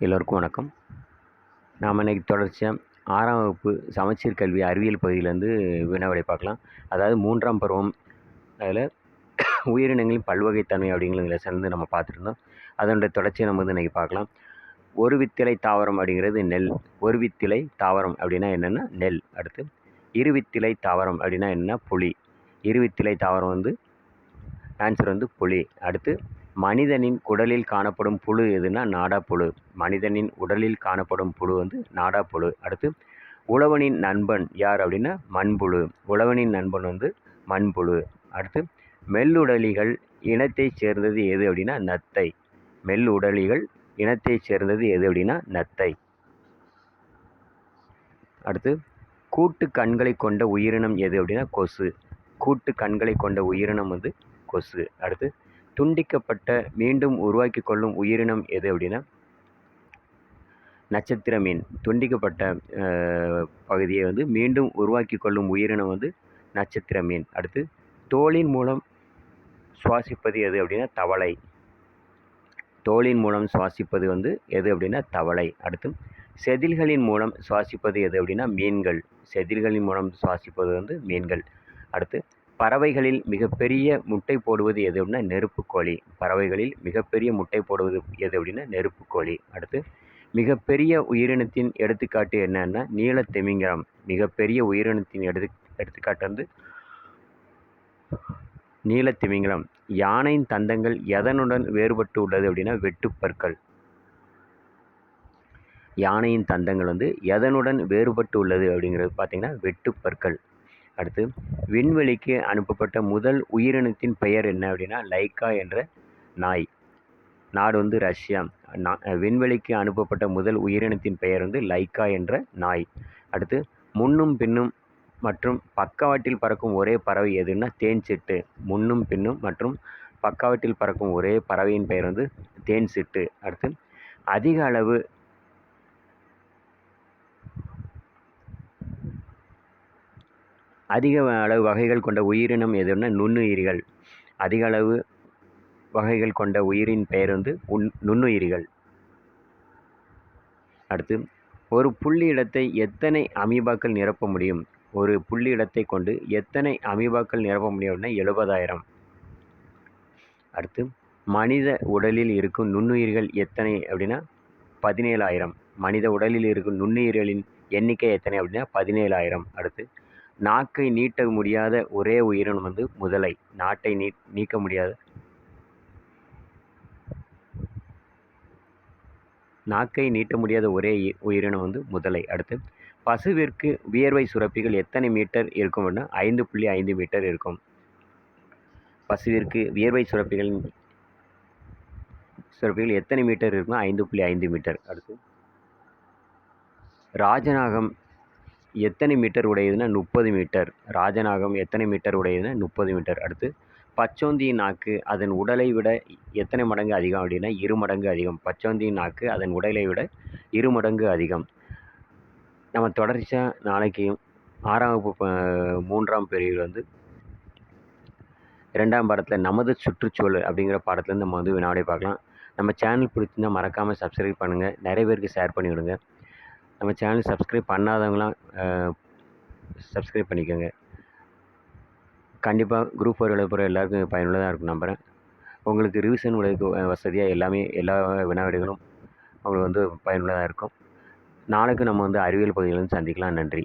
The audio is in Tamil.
எல்லோருக்கும் வணக்கம். நாம் இன்றைக்கி தொடர்ச்சியாக ஆறாம் வகுப்பு சமச்சீர் கல்வி அறிவியல் பகுதியிலேருந்து வினாவிடை பார்க்கலாம். அதாவது மூன்றாம் பருவம் அதில் உயிரினங்களின் பல்வகைத்தன்மை அப்படிங்கிற லெசன் வந்து நம்ம பார்த்துருந்தோம். அதனுடைய தொடர்ச்சியை நம்ம வந்து இன்றைக்கி பார்க்கலாம். ஒரு வித்திலை தாவரம் அப்படிங்கிறது நெல் ஒரு வித்திலை தாவரம் அப்படின்னா என்னென்னா நெல் அடுத்து. இருவித்திலை தாவரம் அப்படின்னா என்னென்னா புளி இருவித்திலை தாவரம் வந்து ஆன்சர் வந்து புளி அடுத்து மனிதனின் உடலில் காணப்படும் புழு எதுனா நாடா புழு. மனிதனின் உடலில் காணப்படும் புழு வந்து நாடா புழு. அடுத்து உழவனின் நண்பன் யார் அப்படின்னா மண்புழு. உழவனின் நண்பன் வந்து மண்புழு. அடுத்து மெல்லுடலிகள் இனத்தைச் சேர்ந்தது எது அப்படின்னா நத்தை. மெல்லுடலிகள் இனத்தைச் சேர்ந்தது எது அப்படின்னா நத்தை. அடுத்து கூட்டு கண்களை கொண்ட உயிரினம் எது அப்படின்னா கொசு. கூட்டு கண்களை கொண்ட உயிரினம் வந்து கொசு. அடுத்து துண்டிக்கப்பட்ட மீண்டும் உருவாக்கி கொள்ளும் உயிரினம் எது அப்படின்னா நட்சத்திர மீன். துண்டிக்கப்பட்ட பகுதியை வந்து மீண்டும் உருவாக்கி கொள்ளும் உயிரினம் வந்து நட்சத்திர மீன். அடுத்து தோலின் மூலம் சுவாசிப்பது எது அப்படின்னா தவளை. தோலின் மூலம் சுவாசிப்பது வந்து எது அப்படின்னா தவளை. அடுத்து செதில்களின் மூலம் சுவாசிப்பது எது அப்படின்னா மீன்கள். செதில்களின் மூலம் சுவாசிப்பது வந்து மீன்கள். அடுத்து பறவைகளில் மிகப்பெரிய முட்டை போடுவது எது அப்படின்னா நெருப்புக்கோழி பறவைகளில் மிகப்பெரிய முட்டை போடுவது எது அப்படின்னா நெருப்புக்கோழி அடுத்து மிகப்பெரிய உயிரினத்தின் எடுத்துக்காட்டு என்னன்னா நீலத்திமிங்கலம் மிகப்பெரிய உயிரினத்தின் எடுத்து எடுத்துக்காட்டு வந்து நீலத்திமிங்கலம் யானையின் தந்தங்கள் எதனுடன் வேறுபட்டு உள்ளது அப்படின்னா வெட்டுப்பற்கள். யானையின் தந்தங்கள் வந்து எதனுடன் வேறுபட்டு உள்ளது அப்படிங்கிறது பார்த்திங்கன்னா வெட்டுப்பற்கள். அடுத்து விண்வெளிக்கு அனுப்பப்பட்ட முதல் உயிரினத்தின் பெயர் என்ன அப்படின்னா லைக்கா என்ற நாய். நாடு வந்து ரஷ்யா. விண்வெளிக்கு அனுப்பப்பட்ட முதல் உயிரினத்தின் பெயர் வந்து லைக்கா என்ற நாய். அடுத்து முன்னும் பின்னும் மற்றும் பக்கவாட்டில் பறக்கும் ஒரே பறவை எதுன்னா தேன் சிட்டு. முன்னும் பின்னும் மற்றும் பக்கவாட்டில் பறக்கும் ஒரே பறவையின் பெயர் வந்து தேன் சிட்டு. அடுத்து அதிக அளவு அதிக அளவு வகைகள் கொண்ட உயிரினம் எதுன்னா நுண்ணுயிரிகள். அதிக அளவு வகைகள் கொண்ட உயிரின் பெயர் வந்து உன் நுண்ணுயிரிகள். அடுத்து ஒரு புள்ளி இடத்தை எத்தனை அமீபாக்கள் நிரப்ப முடியும்? ஒரு புள்ளி இடத்தை கொண்டு எத்தனை அமீபாக்கள் நிரப்ப முடியும் அப்படின்னா எழுபதாயிரம். அடுத்து மனித உடலில் இருக்கும் நுண்ணுயிர்கள் எத்தனை அப்படின்னா பதினேழாயிரம். மனித உடலில் இருக்கும் நுண்ணுயிர்களின் எண்ணிக்கை எத்தனை அப்படின்னா பதினேழாயிரம். அடுத்து நாக்கை நீட்ட முடியாத ஒரே உயிரினம் வந்து முதலை. நாட்டை நீ நீக்க முடியாத. நாக்கை நீட்ட முடியாத ஒரே உயிரினம் வந்து முதலை. அடுத்து பசுவிற்கு வியர்வை சுரப்பிகள் எத்தனை மீட்டர் இருக்கும் அப்படின்னா ஐந்து புள்ளி ஐந்து மீட்டர் இருக்கும். பசுவிற்கு வியர்வை சுரப்பிகள் சுரப்பிகள் எத்தனை மீட்டர் இருக்குன்னா ஐந்து புள்ளி ஐந்து மீட்டர். அடுத்து ராஜநாகம் எத்தனை மீட்டர் உடையதுன்னா முப்பது மீட்டர். ராஜநாகம் எத்தனை மீட்டர் உடையதுன்னா முப்பது மீட்டர். அடுத்து பச்சோந்தியின் நாக்கு அதன் உடலை விட எத்தனை மடங்கு அதிகம் அப்படின்னா இரு மடங்கு அதிகம். பச்சோந்தியின் நாக்கு அதன் உடலை விட இரு மடங்கு அதிகம். நம்ம தொடர்ச்சியாக நாளைக்கு ஆறாம் வகுப்பு மூன்றாம் பிரிவில் வந்து ரெண்டாம் பாடத்தில் நமது சுற்றுச்சூழல் அப்படிங்கிற பாடத்துலேருந்து நம்ம வந்து வினாடி பார்க்கலாம். நம்ம சேனல் பிடிச்சிருந்தால் மறக்காமல் சப்ஸ்கிரைப் பண்ணுங்கள் நிறைய பேருக்கு ஷேர் பண்ணிவிடுங்க. நம்ம சேனல் சப்ஸ்கிரைப் பண்ணாதவங்களாம் சப்ஸ்கிரைப் பண்ணிக்கோங்க. கண்டிப்பாக குரூப் ஃபோர் எழுத போகிற எல்லாருக்கும் பயனுள்ளதாக இருக்கும் நம்புகிறேன் உங்களுக்கு ரிவிஷன் உடைய வசதியாக எல்லாமே எல்லா வினாவிடைகளும் உங்களுக்கு வந்து பயனுள்ளதாக இருக்கும். நாளைக்கு நம்ம வந்து அறிவியல் பகுதியிலேருந்து சந்திக்கலாம். நன்றி.